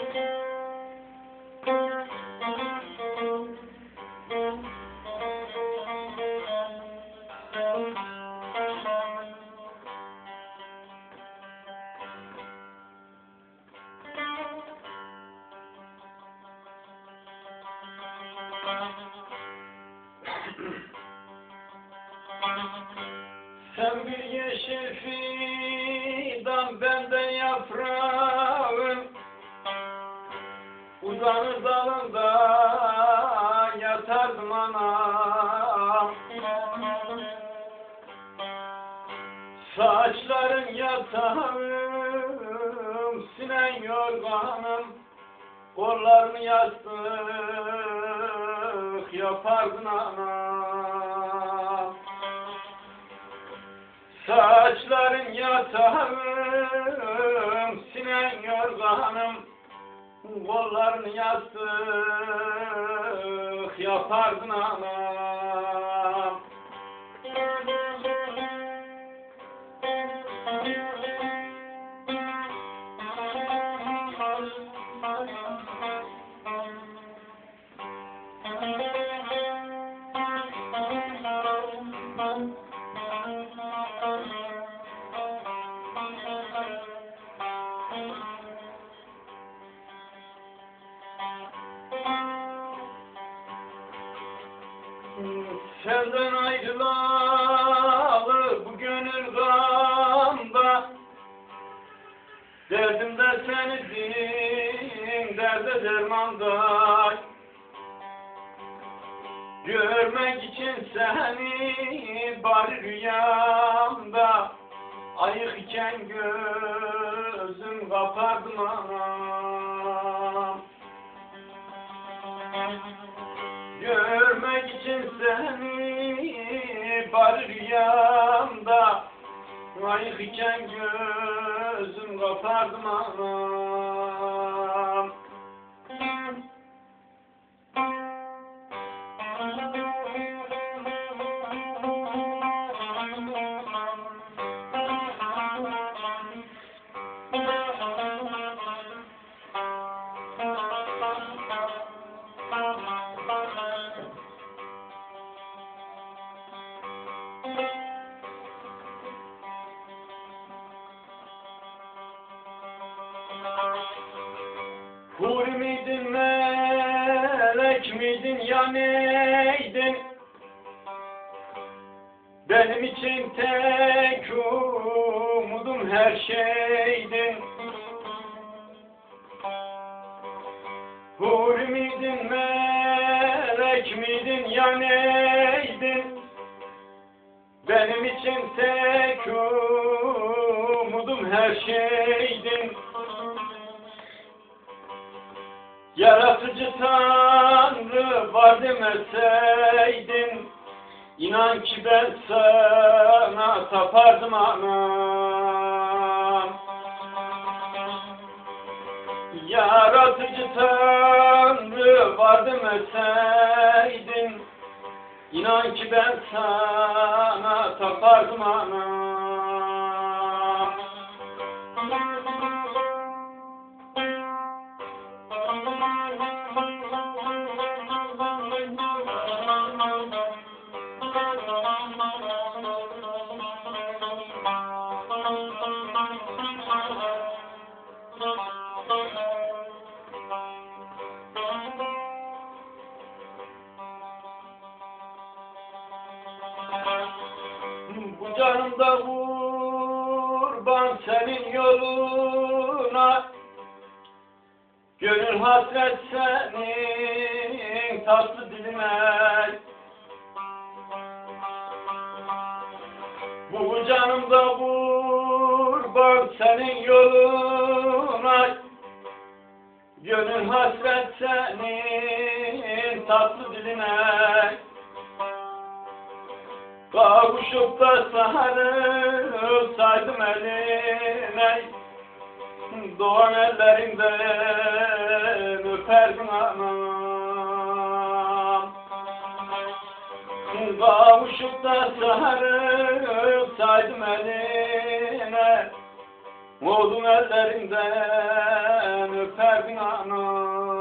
Sen bir yeşil fidan, ben de yaprağım. Uzanır dalında yatardım anam Saçların yatağım, sinen yorganım. Kollarını yastık yapardın anam Saçların yatağım, sinen yorganım Kollarını yastık yapardın anam Senden ayrılalı bu gönül gamda. Derdim de senidin, derde dermanda Görmek için seni bari rüyamda. Ayık iken gözüm kapardım anam seni bari rüyamda. Ayık iken gözüm kapardım anam Hur miydin, melek miydin, ya neydin? Benim için tek umudum her şeydin. Hur miydin, melek miydin, ya neydin? Benim için tek umudum her şeydin. Yaratıcı Tanrı var demeseydin İnan ki ben sana tapardım anam. Yaratıcı Tanrı var demeseydin İnan ki ben sana tapardım anam canımda kurban senin yoluna. Gönül hasret senin tatlı diline Bu canımda kurban senin yoluna. Gönül hasret senin tatlı diline Kavuşup da sarılsaydım eline Doğan ellerinden öperdim anam. Kavuşup da sarılsaydım eline Oğlum ellerinden öperdim anam